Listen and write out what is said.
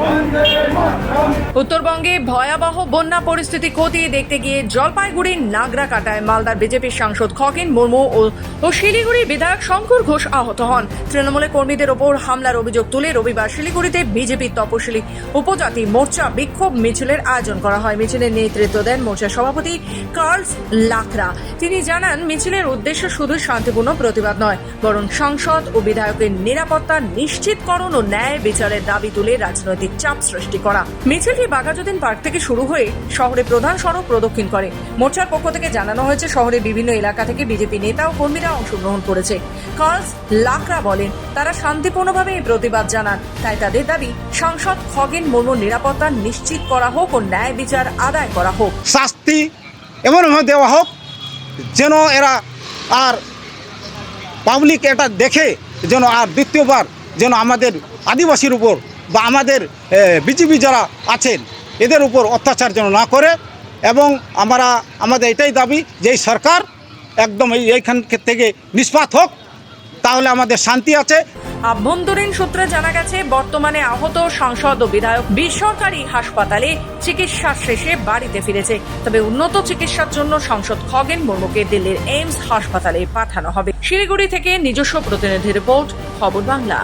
Vande Mataram উত্তরবঙ্গে ভয়াবহ বন্যা পরিস্থিতি খতিয়ে দেখতে গিয়ে জলপাইগুড়ির নাগরা কাটায় মালদার বিজেপির সাংসদ খগেন মুর্মু ও ও শিলিগুড়ি বিধায়ক শঙ্কর ঘোষ আহত হন। তৃণমূলের কর্মীদের ওপর হামলার অভিযোগ তুলে রবিবার শিলিগুড়িতে বিজেপির তপশিলি উপজাতি মোর্চা বিক্ষোভ মিছিলের আয়োজন করা হয়। মিছিলের নেতৃত্ব দেন মোর্চার সভাপতি কার্লস লাকরা। তিনি জানান, মিছিলের উদ্দেশ্য শুধু শান্তিপূর্ণ প্রতিবাদ নয়, বরং সংসদ ও বিধায়কের নিরাপত্তা নিশ্চিতকরণ ও ন্যায় বিচারের দাবি তুলে রাজনৈতিক চাপ সৃষ্টি করা। মিছিলটি বাঘাযতীন পার্ক থেকে শুরু হয়ে শহরে প্রধান সড়ক প্রদক্ষিণ করে। মোর্চার পক্ষ থেকে জানানো হয়েছে, শহরের বিভিন্ন এলাকা থেকে বিজেপি নেতা ও কর্মীরা অংশগ্রহণ করেছে। কার্লস লাকরা বলেন, তারা শান্তিপূর্ণভাবে এই প্রতিবাদ জানান। তাই তাদের দাবি, সাংসদ খগেন মুর্মুর নিরাপত্তা নিশ্চিত করা হোক ও ন্যায় বিচার আদায় করা হোক। শাস্তি এমনভাবে দেওয়া হোক যেন এরা আর পাবলিক এটা দেখে, যেন আর দ্বিতীয়বার যেন আমাদের আদিবাসীর উপর বা আমাদের বিজেপি যারা আছেন, এদের উপর অত্যাচার যেন না করে এবং আমরা, আমাদের এটাই দাবি যে এই সরকার একদম এই, এইখান থেকে নিষ্পাত হোক, তাহলে আমাদের শান্তি আছে। আভ্যন্তরীণ সূত্রে জানা গেছে, বর্তমানে আহত সাংসদ ও বিধায়ক বেসরকারি হাসপাতালে চিকিৎসা শেষে বাড়িতে ফিরেছে। তবে উন্নত চিকিৎসার জন্য সংসদ খগেন মুর্মুকে দিল্লির এইমস হাসপাতালে পাঠানো হবে। শিলিগুড়ি থেকে নিজস্ব প্রতিনিধি রিপোর্ট, খবর বাংলা।